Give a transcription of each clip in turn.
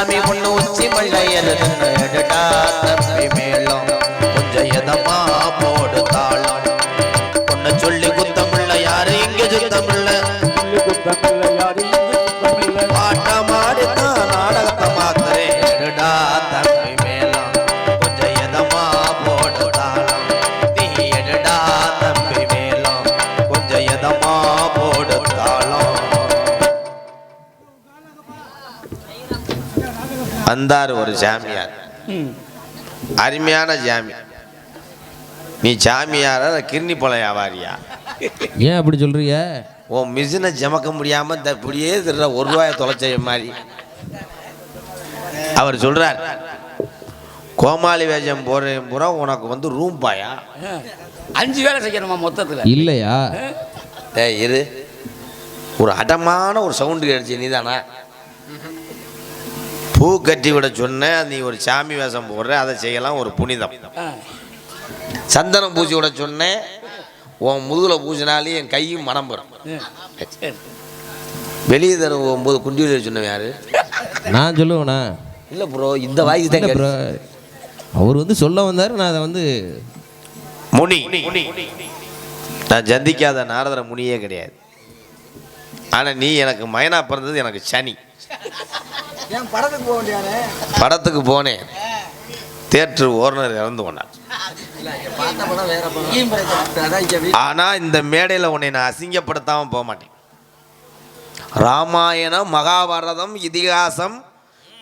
சாமி பொண்ணு உச்சி மல்லையல் எடுடா தம்பி மேல. வந்தார் ஒரு சாமியார் அருமையான சாமி நீ இல்ல கிர்னி பழ வியாபாரியா? ஏன் அப்படி சொல்றீங்க? உன் மிஷினை ஜமக்க முடியாம இந்த இப்படியே திருற ஒரு ரூபாயை தொலைச்ச மாதிரி. அவர் சொல்றார் கோமாளி வேஷம் போடுறேன் பூரா உனக்கு வந்து ரூம் பாயா? அஞ்சு வேலை செய்யணுமா மொத்தத்தில்? இல்லையா? டேய் இரு. ஒரு அடமான ஒரு சவுண்டு கிடைச்சி நீதானா? பூ கட்டி விட சொன்ன நீ ஒரு சாமி வேஷம் போடுற அதை செய்யலாம் ஒரு புனிதம். சந்தனம் பூசி விட சொன்னேன் உன் முதுகில் பூசினாலே என் கையும் மனம் பெறும். வெளியே தர போகும்போது குண்டி வெளியே சொன்னவன் யாரு? நான் சொல்லுவேண்ணா. இல்லை ப்ரோ இந்த வாய்ஸ் தான். கேட்டு அவர் வந்து சொல்ல வந்தாரு நான் அதை வந்து முனி. நான் சந்திக்காத நாரதர முனியே கிடையாது. ஆனால் நீ எனக்கு மயனா பிறந்தது எனக்கு சனி. படத்துக்கு போக வேண்டியானே படத்துக்கு போனேன். தேட்டர் ஓனர் இறந்து போனார். ஆனால் இந்த மேடையில் உன்னை நான் அசிங்கப்படுத்தாமல் போக மாட்டேன். ராமாயணம் மகாபாரதம் இதிகாசம்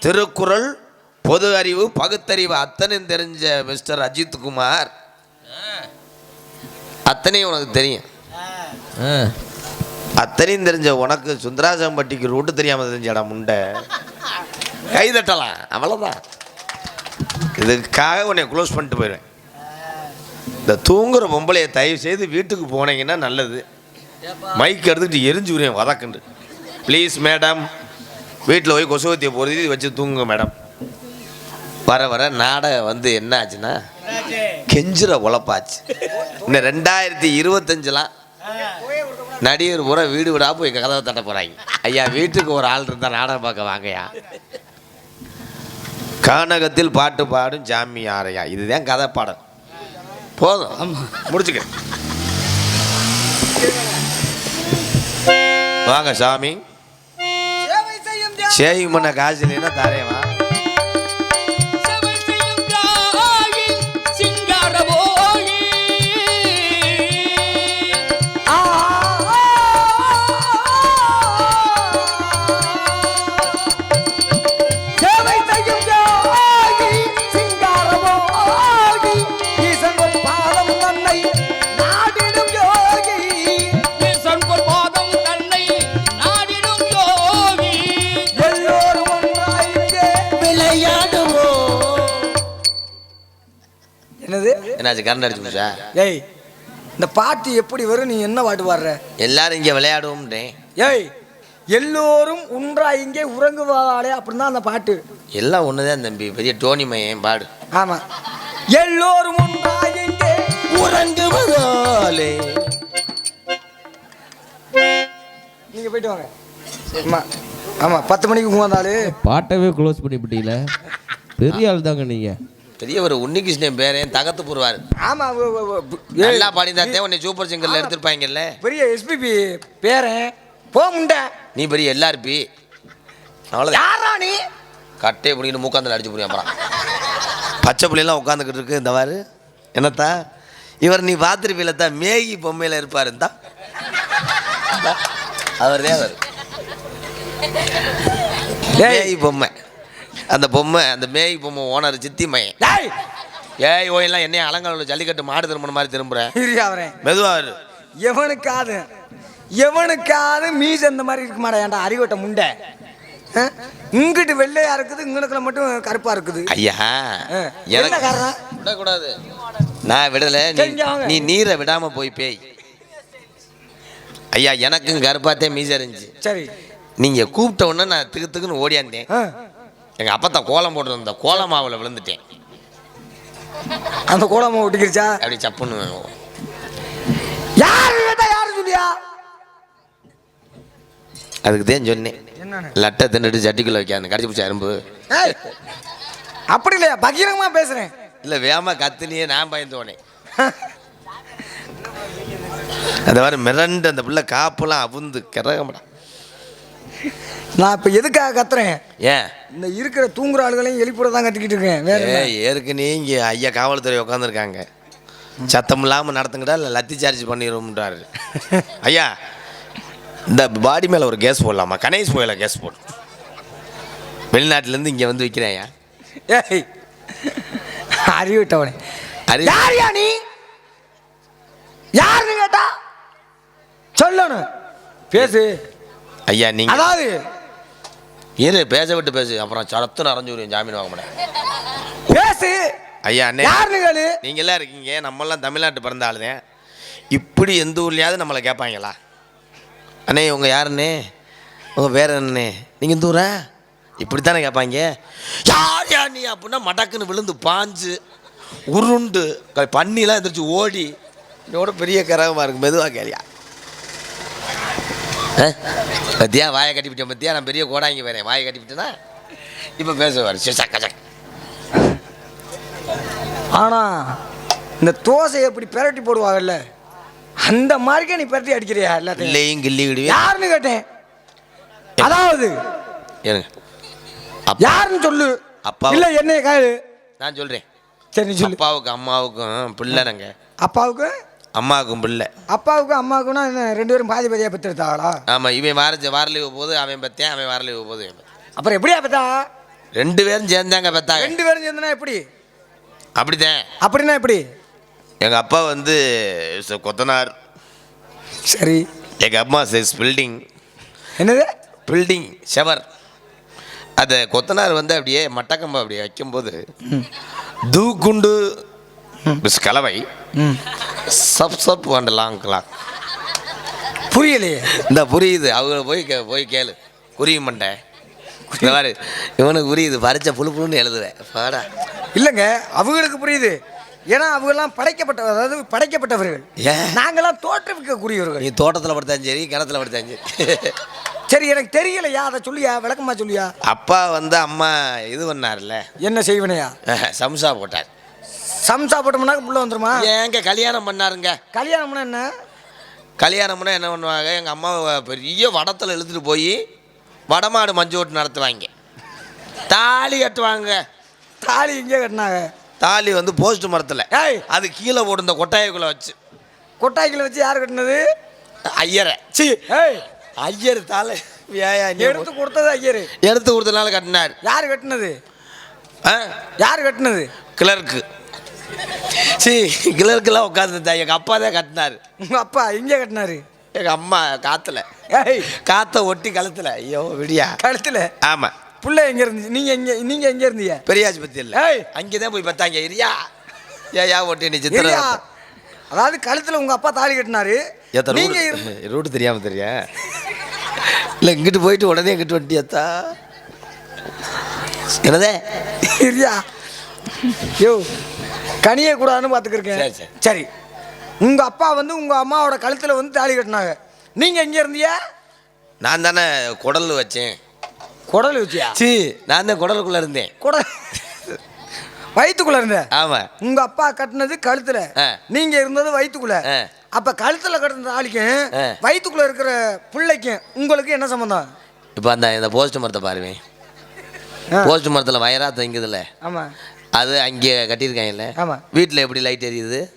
திருக்குறள் பொது அறிவு பகுத்தறிவு அத்தனையும் தெரிஞ்ச மிஸ்டர் அஜித் குமார். அத்தனையும் உனக்கு தெரியும். அத்தனையும் தெரிஞ்ச உனக்கு சுந்தராசம்பட்டிக்கு ரூட்டு தெரியாமல் தெரிஞ்ச இடம் முண்டை. கை தட்டலாம் அவ்வளோதான் இதுக்காக உன்னை க்ளோஸ் பண்ணிட்டு போயிடுவேன். இந்த தூங்குற பொம்பளையை தயவு செய்து வீட்டுக்கு போனீங்கன்னா நல்லது. மைக் எடுத்துக்கிட்டு எரிஞ்சு விடுவேன் வதக்குண்டு ப்ளீஸ் மேடம் வீட்டில் போய் கொசுவத்தியை பொருதி வச்சு தூங்குங்க மேடம் வர வர நாடகம் வந்து என்ன ஆச்சுன்னா கெஞ்சுற உழப்பாச்சு. இந்த ரெண்டாயிரத்தி இருபத்தஞ்சலாம் நடிகர் பூரா வீடு விடா போய் கதவை தட்ட போறாங்க. ஐயா வீட்டுக்கு ஒரு ஆள் இருந்தா நாடகம் பார்க்க வாங்கய்யா. கானகத்தில் பாட்டு பாடும் ஜாமி ஆரையா இதுதான் கதை பாடம் போதும். முடிச்சுக்க. வாங்க சாமி. சேவை செய்யும் தியா- சேவி பண்ண காசு இல்லைன்னா தாரேவா என்னாச்சு? கரண்ட் அடிச்சு போச்சா ஏய் இந்த பாட்டு எப்படி வரும்? நீ என்ன பாட்டு பாடுற? எல்லாரும் இங்கே விளையாடுவோம்ன்றேன். ஏய் எல்லோரும் ஒன்றா இங்கே உறங்குவாளே அப்படின்னு தான் அந்த பாட்டு. எல்லாம் ஒண்ணுதான் தம்பி பெரிய டோனி மையன் பாடு. ஆமா. எல்லோரும் ஒன்றா இங்கே உறங்குவதாலே. நீங்க போயிட்டு வாங்க. ஆமா. ஆமா பத்து மணிக்கு வந்தாலு. பாட்டவே க்ளோஸ் பண்ணிவிட்டீங்கள? பெரிய ஆள் தாங்க நீங்க. பெரிய ஒரு உன்னிகிருஷ்ணன் பேரன் தகத்து போடுவார். ஆமா வ- வ- வ- ஏய், நல்லா பாடிந்தாத்தே உன்னை சூப்பர் சிங்கர்ல எடுத்திருப்பாங்கல்ல. பெரிய எஸ்பிபி பேரன் போ முண்டை. நீ பெரிய எல்லாருப்பி அவ்வளோதான் யாரா நீ? கட்டையை பிடிக்கிட்டு மூக்காந்தில் அடிச்சு புரியும் அப்புறம். பச்சை பிள்ளைலாம் உட்காந்துக்கிட்டு இருக்கு இந்த வாரு. என்னத்தா? இவர் நீ பார்த்துருப்பீல தான் மேகி பொம்மையில் இருப்பார் தான் அவர் தான் அவர் மேகி பொம்மை. அந்த பொம்மை அந்த மேகி பொம்மை ஓனர் சித்தி மையன் டேய்! ஏய் ஓயெல்லாம் என்னைய அலங்காரில் ஜல்லிக்கட்டு மாடு திரும்பின மாதிரி திரும்புறேன் இரியா அவரேன் மெதுவா இரு. எவனுக்காது எவனுக்காது மீச இந்த மாதிரி இருக்க மாட்டா ஏன்டா அறிவட்ட முண்டை? ஆ? இங்கிட்டு வெள்ளையா இருக்குது இங்கனுக்குள்ள மட்டும் கருப்பா இருக்குது. ஐயா ஆ. என்ன காரணம்? விடக்கூடாது. நான் விடல. நீ நீரை விடாம போய் பேய். ஐயா எனக்கும் கருப்பாத்தே மீச இருந்துச்சு. சரி. நீங்க கூப்பிட்ட உடனே நான் திக்கு திக்குன்னு ஓடியாந்தேன் ஆ. எங்க அப்பத்தா கோலம் போட்டுருந்த கோல மாவுல விழுந்துட்டேன். அந்த கோலமா ஒட்டிக்கிருச்சா? அப்படி சப்புன்னு யாரு யாரு சொல்லியா? அதுக்கு தான் சொன்னேன் லட்டை தின்னுட்டு சட்டிக்குள்ள வைக்காது கடிச்சு பிடிச்ச அரும்பு. அப்படி இல்லையா? பகிரங்கமா பேசுறேன். இல்லை வேமா கத்துனியே நான் பயந்தோனே அந்த மாதிரி மிரண்டு அந்த பிள்ளை காப்பெல்லாம் அவுந்து கிறகமடா நான் இப்ப எதுக்காக கத்துறேன்? ஏன்? இந்த இருக்கிற தூங்குற ஆளுகளையும் எழுப்பிட தான் கத்திக்கிட்டு இருக்கேன். வேற என்ன? ஏய் ஏற்கனவே இங்கே ஐயா காவல்துறை உட்காந்துருக்காங்க சத்தம் இல்லாமல் நடத்துங்கடா இல்லை லத்தி சார்ஜ் பண்ணிடும்ன்றாரு ஐயா இந்த பாடி மேலே ஒரு கேஸ் போடலாமா? கணேஷ் போயில கேஸ் போடு. வெளிநாட்டிலேருந்து இங்கே வந்து விற்கிறேன் ஐயா. ஏய் அறிவிட்டவனே. அறிவு- யார் யா நீ? யாருன்னு கேட்டா? சொல்லணும். பேசு. ஐயா நீங்கள் அதாவது இரு பேச விட்டு பேசு. அப்புறம் சடத்துன்னு அரைஞ்சு விடுவேன் ஜாமீன் வாங்க மாட்டேன். பேசு. ஐயா அண்ணே யாருன்னு கேளு நீங்களாம் இருக்கீங்க. நம்மெல்லாம் தமிழ்நாட்டு பிறந்த ஆளுதான் இப்படி எந்த ஊர்லையாவது நம்மளை கேட்பாங்களா? அண்ணே உங்கள் யாருண்ணே? உங்கள் வேற என்னண்ணே? நீங்கள் இந்த ஊரா? இப்படி தானே கேட்பாங்க. யார் யார் நீ அப்படின்னா மடக்குன்னு விழுந்து பாஞ்சு உருண்டு பன்னிலாம் எந்திரிச்சு ஓடி இதோட பெரிய கரகமாக இருக்கு மெதுவாக கேளியா. பத்தியா? வாயை கட்டிவிட்டேன் பத்தியா? நான் பெரிய கோடாங்கி வரேன் வாயை கட்டிவிட்டேனா இப்போ பேசுவார். சக்க சக்க. ஆனா இந்த தோசை எப்படி பிரட்டி போடுவாங்கல்ல? அந்த மாதிரிக்கே நீ பிரட்டி அடிக்கிறியா எல்லாத்தையும்? இல்லையும் கிள்ளி விடுவேன் யாருன்னு கேட்டேன். அதாவது யாருன்னு சொல்லு. அப்பா. இல்ல என்னைய கேளு. நான் சொல்கிறேன் சரி சொல்லு. அப்பாவுக்கும் அம்மாவுக்கும் பிள்ளைனங்க அப்பாவுக்கு? அம்மாவுக்கும் பிள்ளை. அப்பாவுக்கும் அம்மாவுக்குன்னா என்ன ரெண்டு பேரும் பாதி பாதியா பெற்றெடுத்தாங்களா ஆமாம் இவன் வார வார லீவு போது அவன் பத்தேன் அவன் வார லீவு போது. அப்புறம் எப்படியா பெத்தா? ரெண்டு பேரும் சேர்ந்தாங்க பெத்தாங்க. ரெண்டு பேரும் சேர்ந்தனா எப்படி? அப்படித்தான். அப்படின்னா எப்படி? எங்கள் அப்பா வந்து கொத்தனார். சரி. எங்கள் அம்மா சேஸ் பில்டிங் என்னது? பில்டிங் ஷவர் அதை கொத்தனார் வந்து அப்படியே மட்டக்கம்பை அப்படியே வைக்கும்போது தூக்குண்டு பிஸ் கலவை சப் சப் வண்டலாம் கிளாக் புரியலையே. இந்த புரியுது. அவங்க போய் கே போய் கேளு. புரிய மாட்டேன் இந்த மாதிரி இவனுக்கு புரியுது. பறிச்ச புழு புழுன்னு எழுதுவேன் பாடா. இல்லைங்க அவங்களுக்கு புரியுது. ஏன்னா அவங்கெல்லாம் படைக்கப்பட்ட அதாவது படைக்கப்பட்டவர்கள். ஏன்? நாங்கெல்லாம் தோற்றுவிக்கக்கூடியவர்கள். நீ தோட்டத்தில் படுத்தாலும் சரி கிணத்துல படுத்தாலும் சரி. சரி எனக்கு தெரியலையா? அதை சொல்லியா? விளக்கமா சொல்லியா? அப்பா வந்து அம்மா இது பண்ணார்ல என்ன செய்வனையா? சம்சா போட்டார். சம்சா போட்டோம்னாக்க புள்ள வந்துருமா? ஏங்க கல்யாணம் பண்ணாருங்க. கல்யாணம்னா என்ன? கல்யாணம்னா என்ன பண்ணுவாங்க? எங்கள் அம்மாவை பெரிய வடத்தில் இழுத்துட்டு போய் வடமாடு மஞ்சு ஓட்டு நடத்துவாங்க. தாலி கட்டுவாங்க. தாலி இங்கே கட்டினாங்க? தாலி வந்து போஸ்ட் மரத்தில். ஏய்! அது கீழே போட்டு இந்த கொட்டாயக்குள்ளே வச்சு. கொட்டாய்க்கில் வச்சு யார் கட்டினது? ஐயரை. சி ஏய்! ஐயர் தாலை எடுத்து கொடுத்தது ஐயரு. எடுத்து கொடுத்தனால கட்டினார். யார் கட்டினது? யார் கட்டினது? கிளர்க்கு சி கிளர்க்கெல்லாம் உட்காந்துருந்தா எங்கள் அப்பா தான் கட்டினார். உங்க அப்பா இங்கே கட்டினாரு? எங்கள் அம்மா காற்றுல ஏய். காற்றை ஒட்டி கழுத்துல. ஐயோ விடியா. கழுத்தில்? ஆமாம் புள்ள எங்க இருந்துச்சு நீங்க எங்க நீங்க எங்க இருந்தீங்க? பெரியாஸ்பத்திரி இல்லை. ஏய். அங்கே தான் போய் பார்த்தாங்க இரியா. ஏயா ஒட்டி நீ சித்திர? அதாவது கழுத்துல உங்க அப்பா தாலி கட்டினாரு. நீங்க இருந்து ரூட்டு தெரியாமல் தெரியா? இல்லை இங்கிட்டு போயிட்டு உடனே இங்கிட்டு வந்துட்டியாத்தா என்னதே? சரியா யோ. கனியே கூடாதுன்னு பார்த்துக்கிருக்கேன். சரி, சரி. சரி. உங்க அப்பா வந்து உங்க அம்மாவோட கழுத்துல வந்து தாலி கட்டினாங்க. நீங்க எங்க இருந்தீங்க? நான் தானே குடல் வச்சேன். குடல் வச்சியா? சி நான் தான் குடலுக்குள்ளே இருந்தேன். குடல். வயித்துக்குள்ள இருந்த ஆமாம் உங்க அப்பா கட்டினது கழுத்துல. ஆ. நீங்க இருந்தது வயித்துக்குள்ள. ஆ. அப்ப கழுத்துல கட்டின தாலிக்கும் ஆ. வயித்துக்குள்ள இருக்கிற பிள்ளைக்கும் உங்களுக்கு என்ன சம்பந்தம்? இப்போ அந்த இந்த போஸ்ட் மரத்தை பாருவேன். போஸ்ட் மரத்தில் வயரா தங்குதுல்ல. ஆமா. அது அங்கே கட்டியிருக்காங்கல்ல? ஆமா. வீட்டில் எப்படி லைட் எரியுது?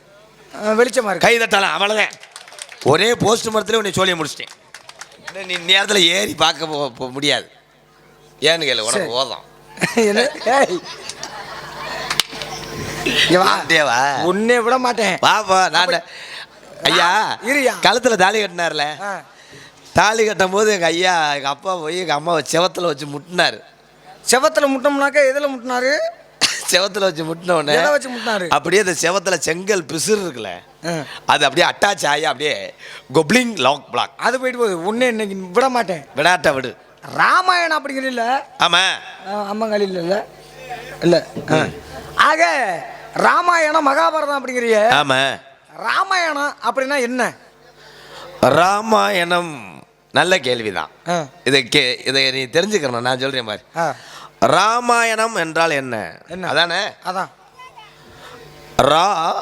ஆ, வெளிச்சமா இருக்கு. கை தட்டலாம் அவ்வளோதான் ஒரே போஸ்ட் மரத்துல உன்னை சொல்லி முடிச்சிட்டேன். நீ நேரத்தில் ஏறி பார்க்க முடியாது. ஏன்னு கேளு உனக்கு. ஓதம். தேவா உன்னை விட மாட்டேன். வாப்பா நான் ஐயா இருயா. கழுத்துல தாலி கட்டினார்ல. தாலி கட்டும் போது எங்கள் ஐயா எங்கள் அப்பா போய் எங்கள் அம்மாவை செவத்தில் வச்சு முட்டினார். செவத்துல முட்டோம்னாக்கா எதுல முட்டினாரு? செவத்தில் வச்சு முட்டின உடனே எதை வச்சு முட்டினாரு? அப்படியே அந்த செவத்தில் செங்கல் பிசுறு இருக்குல்ல. அது அப்படியே அட்டாச் ஆகி அப்படியே கொப்ளிங் லாக் பிளாக் அது போயிட்டு போகுது. உன்னை இன்னைக்கு விட மாட்டேன். விடாட்ட விடு. ராமாயணம் அப்படிங்கிறீல்ல ஆமாம் அம்மங்காலி இல்ல இல்ல. ஆ. ஆக ராமாயணம் மகாபாரதம் அப்படிங்கிறிய. ஆமாம் ராமாயணம் அப்படின்னா என்ன? ராமாயணம் நல்ல கேள்விதான். இதை கே இதை நீ தெரிஞ்சுக்கணும் நான் சொல்றேன் ஆ. ராமாயணம் என்றால் என்ன? என்ன? அதானே? அதான். ரா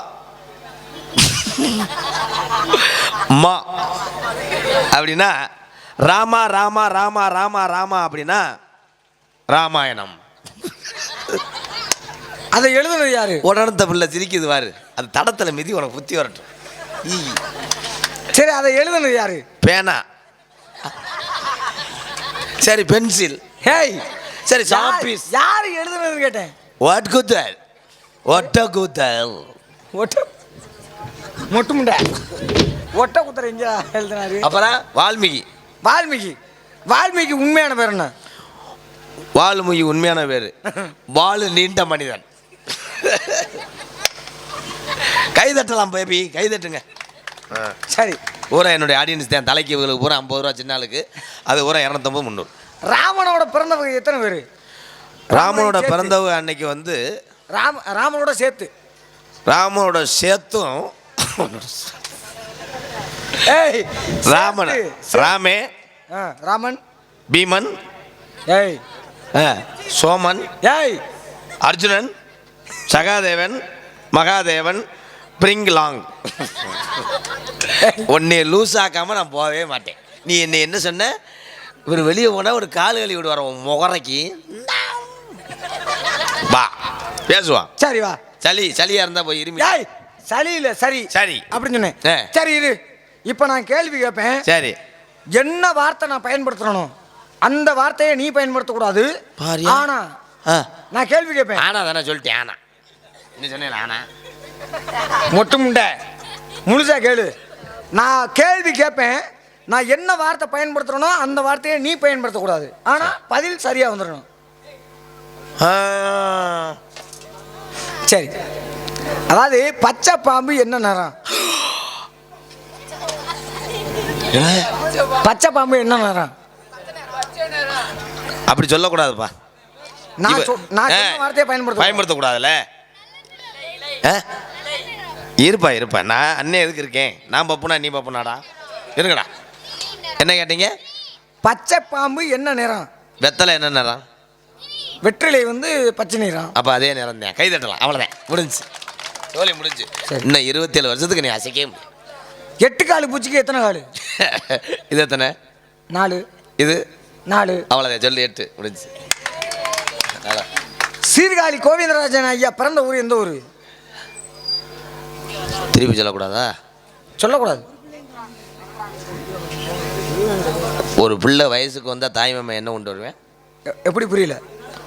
மா. அப்படின்னா ராமா ராமா ராமா ராமா ராமா அப்படின்னா ராமாயணம். அதை எழுதுனது யாரு? உடனத்த பிள்ளை சிரிக்குது பாரு. அது தடத்துல மிதி உனக்கு புத்தி வரட்டும். சரி அதை எழுதுனது யாரு? பேனா. சரி பென்சில். ஹேய். சரி சாப்பீஸ் யாரு எழுதுனதுன்னு கேட்டேன். வாட் குத்தல் ஒட்ட குத்தல் ஒட்ட மொட்டு முண்டை. ஒட்ட குத்துற எங்க எழுதினாரு. அப்புறம் வால்மீகி. வால்மீகி. வால்மீகி உண்மையான பேர் என்ன? வால்மீகி உண்மையான பேர். வாலு நீண்ட மனிதன். கைதட்டலாம் பேபி கைதட்டுங்க சரி. பூரா என்னுடைய ஆடியன்ஸ் தான். தலைக்கு இவங்களுக்கு பூரா ஐம்பது ரூபா சின்ன ஆளுக்கு. அது பூரா இரநூத்தம்பது முந்நூறு. ராமனோட பிறந்தவங்க எத்தனை பேர்? ராமனோட சேர்த்து. பிறந்தவ அன்னைக்கு வந்து ராம ராமனோட சேர்த்து. ராமனோட சேத்தும் ஏய் ராமன். ராமே ராமன். பீமன் ஏய். சோமன் ஏய். அர்ஜுனன் சகாதேவன் மகாதேவன் பிரிங்லாங். உன்னை லூஸ் ஆக்காம நான் போகவே மாட்டேன். நீ என்னை என்ன சொன்ன? இவர் வெளியே போனால் ஒரு கால் கழுவி விடுவார் முகரைக்கு. வா பேசுவான் சரி வா. சளி சளியா இருந்தா போய் இருமி ஏய் சரி இல்ல சரி. சரி. அப்படின்னு சொன்னேன். ஆ. சரி இரு. இப்போ நான் கேள்வி கேட்பேன் சரி. என்ன வார்த்தை நான் பயன்படுத்தணும்? அந்த வார்த்தையை நீ பயன்படுத்தக்கூடாது. பாரியா? ஆனா ஆ. நான் கேள்வி கேட்பேன் ஆனா தானே சொல்லிட்டேன் ஆனா. என்ன சொன்னேன் ஆனா. மொட்டு முண்டை. முழுசா கேளு. நான் கேள்வி கேட்பேன் நான் என்ன வார்த்தை பயன்படுத்துறனோ அந்த வார்த்தையை நீ பயன்படுத்தக்கூடாது. ஆனா பதில் சரியா வந்துடணும். சரி. அதாவது பச்சை பாம்பு என்ன நிறம்? என்ன? பச்சை பாம்பு என்ன நிறம்? அப்படி சொல்லக்கூடாதுப்பா. நான் நான் வார்த்தையை பயன்படுத்த பயன்படுத்தக்கூடாதுல்ல? இருப்பா இருப்பா. நான் அண்ணன் எதுக்கு இருக்கேன்? நான் பப்புனா நீ பப்புனாடா? இருங்கடா. என்ன கேட்டீங்க? பச்சை பாம்பு என்ன நிறம்? வெத்தலை என்ன நிறம்? வெற்றிலை வந்து பச்சை நிறம். அப்போ அதே நிறம் தான் கை தட்டலாம். அவ்வளோதான் முடிஞ்சு தோழி முடிஞ்சு. இன்னும் இருபத்தேழு வருஷத்துக்கு நீ அசைக்கவே முடியும் எட்டு காலு பூச்சிக்கு எத்தனை காலு? இது எத்தனை? நாலு. இது? நாலு. அவ்வளோதான் சொல்லி எட்டு. முடிஞ்சு. சீர்காழி கோவிந்தராஜன் ஐயா பிறந்த ஊர் எந்த ஊர்? திருப்பி சொல்லக்கூடாதா? சொல்லக்கூடாது. ஒரு பிள்ளை வயசுக்கு வந்தால் தாய் மாமா என்ன கொண்டு வருவேன்? எப்படி புரியல?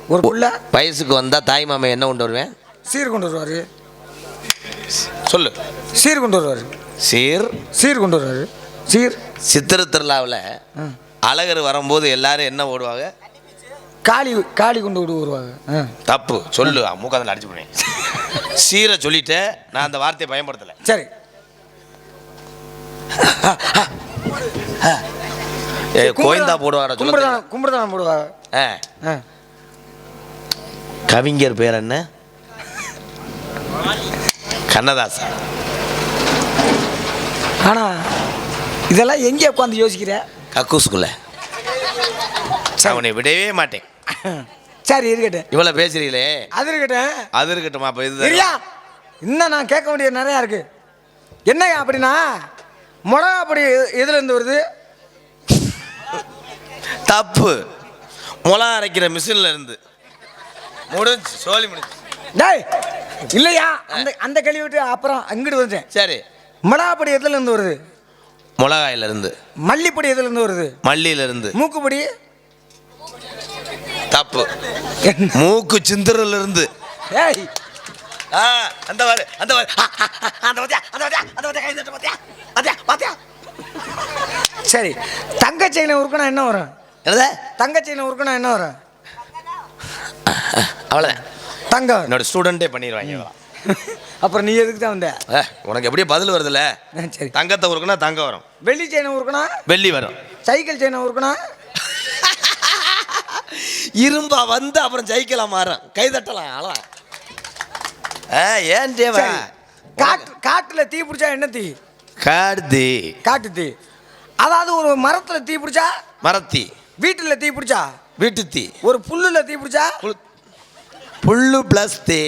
ஒரு புள்ள வயசுக்கு வந்தால் தாய் மாமா என்ன கொண்டு வருவேன்? சீர் கொண்டு வருவாரு. சொல்லு. சீர் கொண்டு வருவாரு. சீர். சீர் கொண்டு வருவாரு. சீர். சித்திரை திருவிழாவில். அழகர் வரும்போது எல்லாரும் என்ன ஓடுவாங்க? காளி காளி கொண்டு விடு வருவாங்க. தப்பு. சொல்லு. மூக்கத்தில் அடிச்சு போனேன் சீரை சொல்லிட்டு நான் அந்த வார்த்தையை பயன்படுத்தலை. சரி. கோயந்தா போடுவாரா சொல்ல. கும்பிடுதானம் கும்பிடுதானம் போடுவாங்க ஆ. ஆ. கவிஞர் பேர் என்ன? கண்ணதாசன். ஆனா இதெல்லாம் எங்கே உட்காந்து யோசிக்கிற? கக்கூஸ்குள்ள அவனை விடவே மாட்டேன். சரி இருக்கட்டும். இவ்வளோ பேசுறீங்களே. அது இருக்கட்டும். அது இருக்கட்டுமா அப்போ இது சரியா இன்னும் நான் கேட்க வேண்டியது நிறையா இருக்கு. என்னங்க அப்படின்னா மிளகா அப்படி எதுல இருந்து வருது? தப்பு. முளை அரைக்கிற மிஷின்ல இருந்து. முடிஞ்சு சோழி முடிஞ்சு. டேய் இல்லையா? அந்த அந்த கேள்வி விட்டு அப்புறம் அங்கிட்டு வந்துட்டேன். சரி. மிளகாப்பொடி எதுல இருந்து வருது? மிளகாயில இருந்து. மல்லிப்பொடி எதுல இருந்து வருது? மல்லியில இருந்து. மூக்குப்பொடி? தப்பு. மூக்கு சிந்தரில் இருந்து. ஏய். அந்த வாரு அந்த வாரு அந்த பாத்தியா அந்த பாத்தியா அந்த பாத்தியா கை தட்டு பாத்தியா பாத்தியா பாத்தியா சரி தங்க செயினை உருக்குனா என்ன வரும்? என்னது? தங்க செயினை உருக்குனா என்ன வரும்? அவ்வளோதான் தங்கம். என்னோட ஸ்டூடெண்ட்டே பண்ணிடுவாங்க. அப்புறம் நீ எதுக்கு தான் வந்த? உனக்கு எப்படியோ பதில் வருதுல்ல? சரி. தங்கத்தை உருக்குனா தங்கம் வரும். வெள்ளி செயினை உருக்குனா? வெள்ளி வரும். சைக்கிள் செயினை உருக்குனா? இரும்பா வந்து அப்புறம் ஜெயிக்கலாம் மாறும் கை தட்டலாம் அழலாம் ஆ ஏன் தேவா காட்டு காட்டுல தீ பிடிச்சா என்ன தீ? காடுதி காட்டு தீ. அதாவது ஒரு மரத்துல தீ பிடிச்சா? மரத்தி. வீட்டுல தீ பிடிச்சா? வீட்டு தீ. ஒரு புல்லுல தீ பிடிச்சா? புல் புல்லு ப்ளஸ் தே.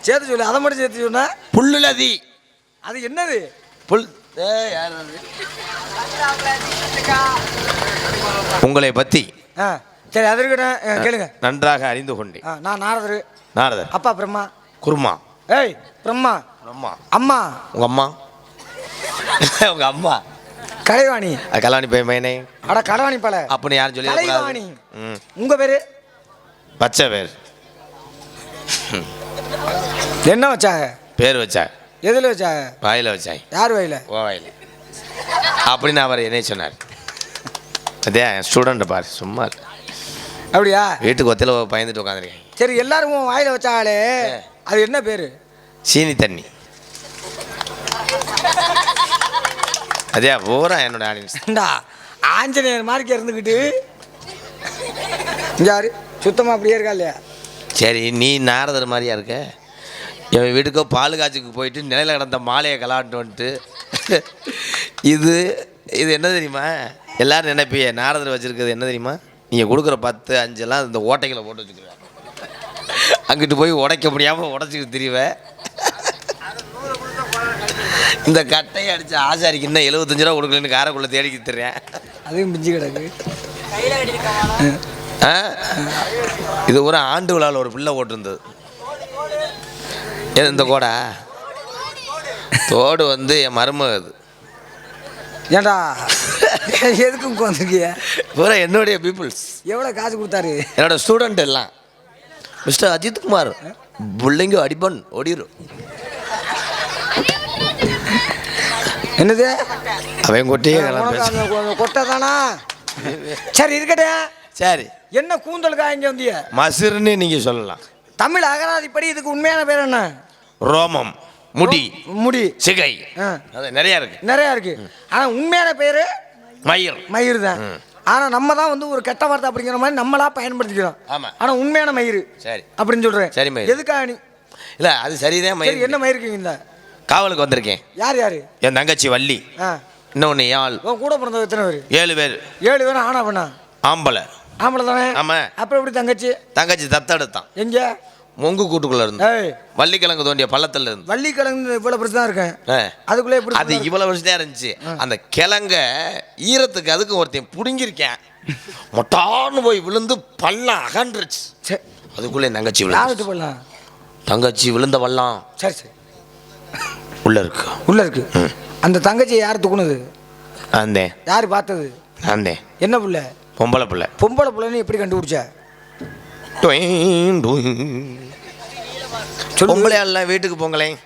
சேர்த்து சொல்லு அதை மட்டும் சேர்த்து சொன்னா? புல்லுல தீ. அது என்னது? புல்? உங்களை பற்றி ஆ சரி அது இருக்கட்டும். ஆ, கேளுங்க. நன்றாக அறிந்து கொண்டேன். ஆ, நான் நாரதர். நாரதர். அப்பா பிரம்மா. குருமா. ஏய் பிரம்மா. அம்மா அம்மா. உங்க அம்மா? உங்க அம்மா. கலைவாணி. அது கல்யாணி போய் மைனே அட கலைவாணி பல. அப்படின்னு யாரும் சொல்லி கலைவாணி. ம். உங்க பேரு? பச்சை பேர். என்ன வச்சாங்க? பேர் வச்சா. எதுல வச்சாங்க? வாயில வச்சாய் யார் வயல? ஓ வாயில. அப்படின்னு அவர் என்ன சொன்னார். அதே ஸ்டூடெண்ட் பாரு சும்மா. அப்படியா? வீட்டுக்கு ஒத்தையில பயந்துட்டு உட்காந்துருக்கேன் சரி எல்லாரும் வாயில வச்சாங்களே அது என்ன பேரு? சீனி தண்ணி. அதே பூரா என்னோட ஆடியன்ஸ் ஏண்டா ஆஞ்சநேயர் மாதிரி இருந்துக்கிட்டு யாரு? சுத்தமா அப்படியே இருக்கா இல்லையா? சரி நீ நாரதர் மாதிரியா இருக்க? என் வீட்டுக்கோ பால் காய்ச்சிக்கு போயிட்டு நிலையில் கிடந்த மாலையை கலாண்டு வந்துட்டு இது இது என்ன தெரியுமா? எல்லாரும் நினைப்பிய நாரதர் வச்சிருக்கிறது என்ன தெரியுமா? நீங்கள் கொடுக்குற பத்து அஞ்செல்லாம் இந்த ஓட்டைகளை போட்டு வச்சுக்கிறேன் அங்கிட்டு போய் உடைக்க முடியாமல் உடச்சிக்கிட்டு திரிவேன். இந்த கட்டையை அடிச்ச ஆசாரிக்கு இன்னும் எழுபத்தஞ்சு ரூபா கொடுக்கலன்னு காரைக்குள்ள தேடிக்கிட்டு திரிறேன் அதுவும் பிஞ்சு கிடக்கு. இது ஒரு ஆண்டு விழாவில் ஒரு பிள்ளை போட்டிருந்தது ஏன் இந்த கோடா? தோடு வந்து என் மருமக அது ஏண்டா? எதுக்கும் உட்காந்துருக்கிய பூரா என்னுடைய பீப்புள்ஸ். எவ்வளோ காசு கொடுத்தாரு? என்னோட ஸ்டூடெண்ட் எல்லாம். மிஸ்டர் அஜித் குமார் பிள்ளைங்க அடிப்பன் ஓடிரும். என்னது? அவன் கொட்டியே கொட்டை தானா? சரி இருக்கட்டே. சரி. என்ன கூந்தலுக்கா இங்க வந்திய? மசுர்னு நீங்கள் சொல்லலாம். தமிழ் அகராதிப்படி இதுக்கு உண்மையான பேர் என்ன? ரோமம். முடி. முடி. சிகை. நிறையா இருக்கு. நிறைய இருக்கு. ஆனா உண்மையான பேரு? மயில். மயிர் தான். ஆனா நம்ம தான் வந்து ஒரு கெட்ட வார்த்தை அப்படிங்கிற மாதிரி நம்மளா பயன்படுத்திக்கிறோம். ஆமா. ஆனா உண்மையான மயிர் சரி. அப்படின்னு சொல்றேன். சரி, மயிர். எதுக்காக நீ? இல்லை அது சரிதான் சரி மயில். என்ன மயிருக்குங்க இந்த? காவலுக்கு வந்திருக்கேன். யார் யாரு? என் தங்கச்சி வள்ளி. இன்னொன்று ஆள் உன் கூட பிறந்தவங்க எத்தனை பேர்? ஏழு பேர். ஏழு பேரும் ஆனா பண்ணா? ஆம்பளை. ஆம்பளை தானே? ஆமா. அப்புறம் எப்படி தங்கச்சி? தங்கச்சி தத்தெடுத்தான். எங்க? மொங்கு கூட்டுக்குள்ள இருந்து. வள்ளிக்கிழங்கு தோண்டிய பள்ளத்துல இருந்து. வள்ளி கிழங்கு இவ்வளவு பெருசு தான் இருக்கேன். அதுக்குள்ளே எப்படி அது இவ்வளவு வருஷம் இருந்துச்சு. அந்த கிழங்க ஈரத்துக்கு அதுக்கும் ஒருத்தன் புடுங்கிருக்கேன் மொட்டான்னு போய் விழுந்து பள்ளம் அகன்றுச்சு. அதுக்குள்ளே என் தங்கச்சி விழுந்து தங்கச்சி விழுந்த பள்ளம். சரி சரி. உள்ள இருக்கு உள்ள இருக்கு அந்த தங்கச்சியை யார் துக்குனது? அந்த யார் பார்த்தது? அந்த என்ன புள்ள? பொம்பளை பிள்ளை. பொம்பளை புள்ளைன்னு எப்படி கண்டுபிடிச்ச? டொயின், டொயின். சொல்லு. பொம்பளை எல்லாம் வீட்டுக்கு போங்களேன்.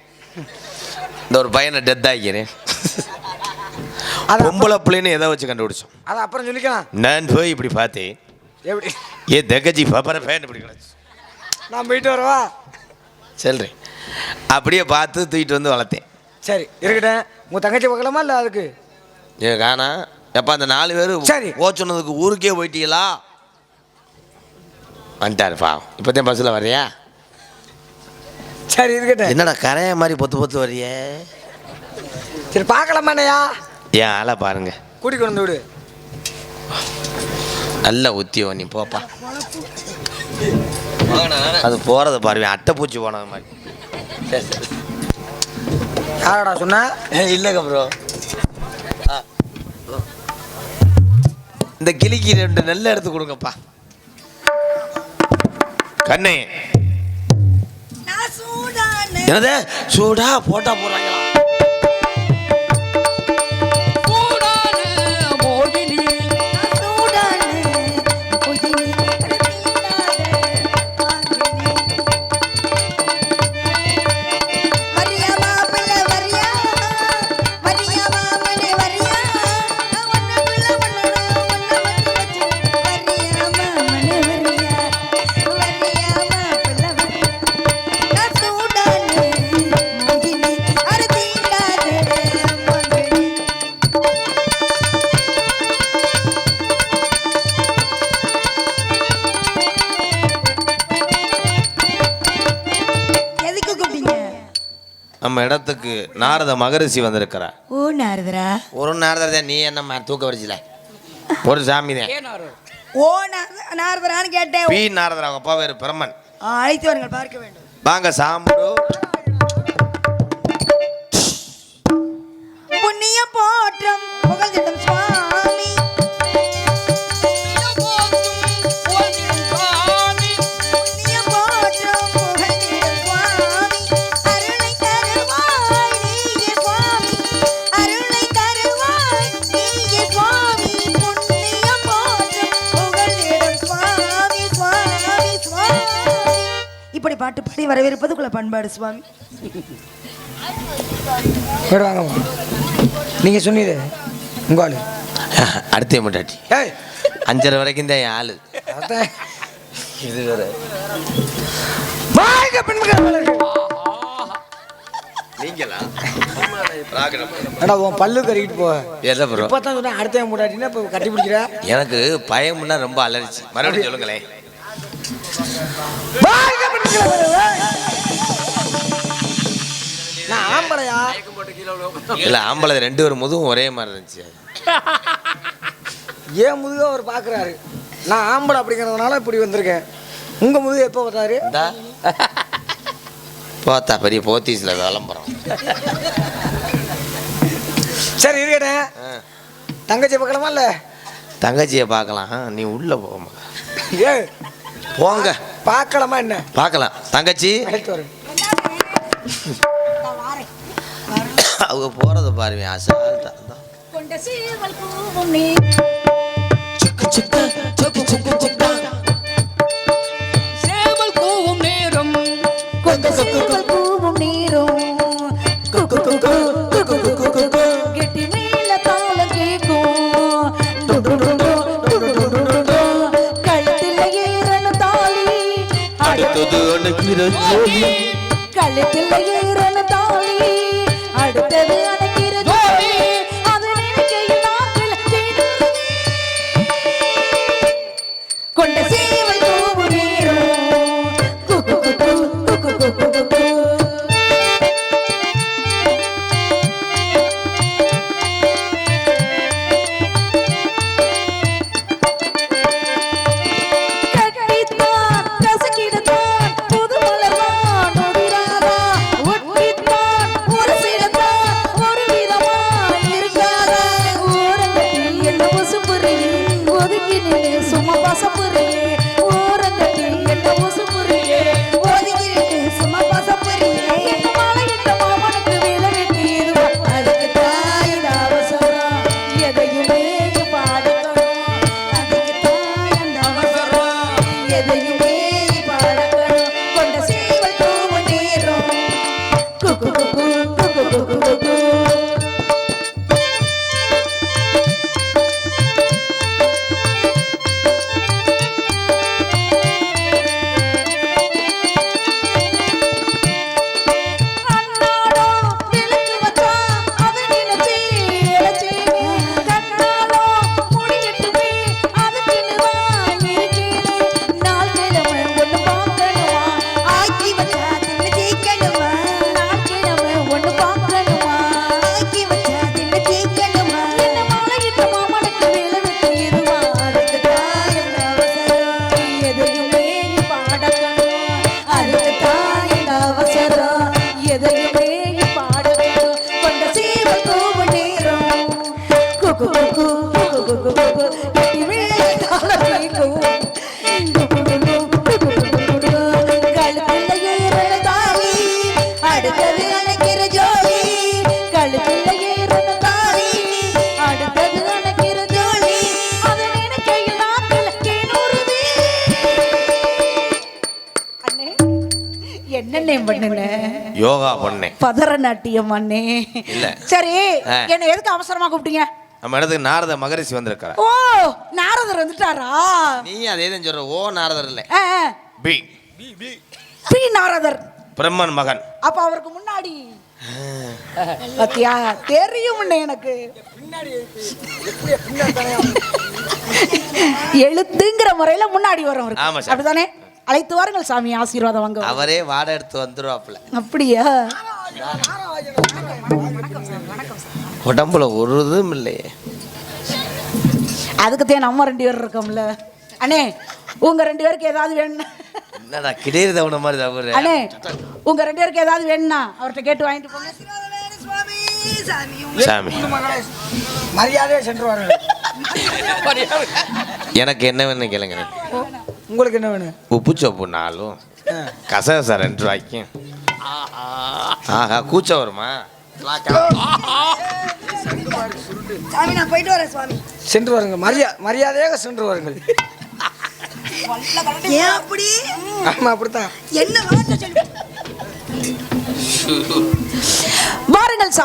இந்த ஒரு பையனை டெத் ஆகிறேன் அது பொம்பளை பிள்ளைன்னு எதை வச்சு கண்டுபிடிச்சோம்? அதை அப்புறம் சொல்லிக்கலாம். நான் போய் இப்படி பார்த்தேன். எப்படி? ஏ தகஜி பாப்பற ஃபேன் இப்படி கிடச்சு நான் போயிட்டு வரவா? சொல்கிறேன் அப்படியே பார்த்து தூக்கிட்டு வந்து வளர்த்தேன். சரி இருக்கட்டும். உங்க தங்கச்சி பார்க்கலாமா இல்லை அதுக்கு? ஏ காணா. எப்போ அந்த நாலு பேர் சரி. ஓச்சுனதுக்கு ஊருக்கே போயிட்டீங்களா? வந்துட்டாரு பாவம் இப்போதான் பஸ்ஸில் வர்றியா? சரி இருக்கட்டும். என்னடா கரைய மாதிரி பொத்து பொத்து வர்றிய? சரி பார்க்கலாமாண்ணையா ஏன் ஆளை பாருங்க. கூட்டிட்டு வந்து விடு. நல்ல உத்தியோகம் நீ போப்பா. அது போகிறத பாருவேன் அட்டைப்பூச்சி போனது மாதிரி. சரி சரி யாரடா சொன்ன? இல்லைங்க ப்ரோ இந்த கிளிக்கு ரெண்டு நெல்லை எடுத்து கொடுங்கப்பா. கண்ணே. என்னது? சூடா போட்டா போடுறாங்களா? நாரத மகரிஷி வந்திருக்கிறார். ஓ நாரதரா? ஒரு நாரதர் தான் நீ என்ன தூக்க வடிச்சல ஒரு சாமி தான் ஓ நார- நாரதரான்னு கேட்டேன். பி. நாரதர் அவங்க அப்பா பேர் பிரம்மன். அழைத்து வாருங்கள் பார்க்க வேண்டும். வாங்க சாம்பிடு. பாடி வரவேற்பதுக்குள்ள பண்பாடு சுவாமி. போயிடுவாங்கம்மா நீங்கள் சொன்னீது உங்கள் ஆளு. அடுத்த முட்டாட்டி ஏய். அஞ்சரை வரைக்கும் தான் என் ஆளு. இது வேற. பெண்கள் நீங்களா? உன் பல்லு கறிக்கிட்டு போ எதை ப்ரோ இப்போ தான் சொன்னேன் அடுத்த முடாட்டினா இப்போ கட்டி பிடிக்கிற? எனக்கு பயம்னா ரொம்ப அலர்ஜி மறுபடியும் சொல்லுங்களேன். நான் ஆம்பளையா? இல்ல ஆம்பளை ரெண்டு பேரும் முதுகும் ஒரே மாதிரி இருந்துச்சு. ஏன் முதுக அவர் பார்க்குறாரு நான் ஆம்பளை அப்படிங்கிறதுனால இப்படி வந்திருக்கேன். உங்கள் முதுகு எப்போ பார்த்தாரு இந்தா. போத்தா பெரிய போத்தீஸ்ல விளம்பரம். சரி இருக்கட்டேன் தங்கச்சி பார்க்கலாமா இல்லை? தங்கச்சியை பார்க்கலாம். நீ உள்ள போமா ஏ போங்க. பார்க்கலாமா என்ன? பார்க்கலாம். தங்கச்சி. அவங்க போகிறத பாருவேன் அசால்ட்டாக தான் തിരച്ചു കളത്തിലേറെ யோகா பண்ணேன் பதரநாட்டியம் அண்ணே இல்ல. சரி. என்ன எதுக்கு அவசரமா கூப்பிட்டீங்க? நம்ம இடத்துக்கு நாரத மகரிஷி வந்திருக்கிறார் ஓ நாரதர் வந்துட்டாரா? நீ அதே தான் சொல்ற ஓ நாரதர் இல்லை. பி. பி நாரதர். பிரம்மன் மகன். அப்ப அவருக்கு முன்னாடி. பாத்தியா? தெரியும் எனக்கு. எழுத்துங்கிற முறையில முன்னாடி வரும். அப்படிதானே அழைத்து வாருங்கள் சாமி ஆசீர்வாதம் வாங்க. அவரே வாடை எடுத்து வந்துருவாப்புல. அப்படியா? உடம்புல ஒரு இதுவும் இல்லையே. அதுக்குத்தான் நம்ம ரெண்டு பேர் இருக்கோம்ல. அண்ணே உங்க ரெண்டு பேருக்கு ஏதாவது வேணும் என்னடா கிடையாது தவண மாதிரி தவறு. அண்ணே உங்க ரெண்டு பேருக்கு ஏதாவது வேணும்னா அவர்கிட்ட கேட்டு வாங்கிட்டு போங்க. சாமி. மரியாதையே சென்று வாருங்கள். எனக்கு என்ன வேணும் கேளுங்க. உங்களுக்கு என்ன வேணும்? உப்பு சோப்பு நாலும் கசகசா ரெண்டு ரூபாய்க்கு ஆஹா. கூச்சம் வருமா? சாமி நான் போயிட்டு வரேன் சுவாமி சென்று வாருங்கள். மரியா மரியாதையாக சென்று வாருங்கள். ஏன் அப்படி? ஆமா அப்படித்தான். என்ன வார்த்தை சொல்லி வாருங்கள் சாமி.